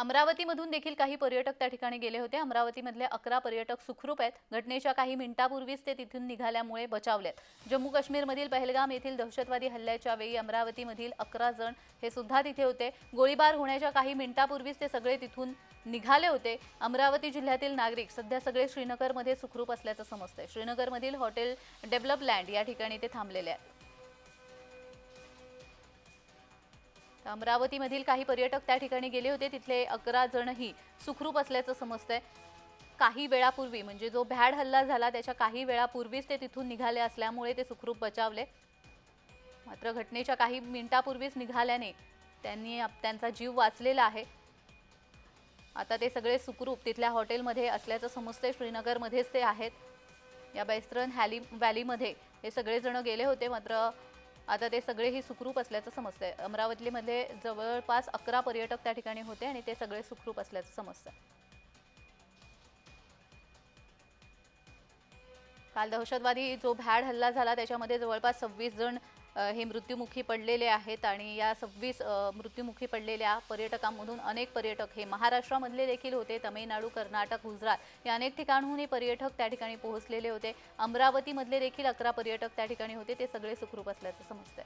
अमरावतीमधून देखील काही पर्यटक त्या ठिकाणी गेले होते. अमरावतीमधले अकरा पर्यटक सुखरूप आहेत. घटनेच्या काही मिनिटापूर्वीच ते तिथून निघाल्यामुळे बचावलेत. जम्मू काश्मीरमधील पहलगाम येथील दहशतवादी हल्ल्याच्या वेळी अमरावतीमधील अकरा जण हे सुद्धा तिथे होते. गोळीबार होण्याच्या काही मिनिटापूर्वीच ते सगळे तिथून निघाले होते. अमरावती जिल्ह्यातील नागरिक सध्या सगळे श्रीनगरमध्ये सुखरूप असल्याचं समजतंय. श्रीनगरमधील हॉटेल डेव्हलप लँड या ठिकाणी ते थांबलेले आहेत. अमरावतीमधील काही पर्यटक त्या ठिकाणी गेले होते. तिथले अकरा जणही सुखरूप असल्याचं समजतंय. काही वेळापूर्वी म्हणजे जो भ्याड हल्ला झाला त्याच्या काही वेळापूर्वीच ते तिथून निघाले असल्यामुळे ते सुखरूप बचावले. मात्र घटनेच्या काही मिनिटापूर्वीच निघाल्याने त्यांनी त्यांचा जीव वाचलेला आहे. आता ते सगळे सुखरूप तिथल्या हॉटेलमध्ये असल्याचं समजतंय. श्रीनगरमध्येच ते आहेत. या बेस्त्रन हॅली व्हॅलीमध्ये हे सगळेजण गेले होते. मात्र आता ते सगळेही सुखरूप असल्याचं समजतंय. अमरावतीमध्ये जवळपास अकरा पर्यटक त्या ठिकाणी होते आणि ते सगळे सुखरूप असल्याचं समजतं काल दहशतवादी जो भ्याड हल्ला झाला त्याच्यामध्ये जवळपास सव्वीस जण हे मृत्युमुखी पडलेले आहेत आणि या सव्वीस मृत्युमुखी पडलेल्या पर्यटकांमधून अनेक पर्यटक हे महाराष्ट्रामधले देखील होते. तमिळनाडू कर्नाटक गुजरात या अनेक ठिकाणहून हे पर्यटक त्या ठिकाणी पोहोचलेले होते. अमरावतीमधले देखील अकरा पर्यटक त्या ठिकाणी होते. ते सगळे सुखरूप असल्याचं समजतंय.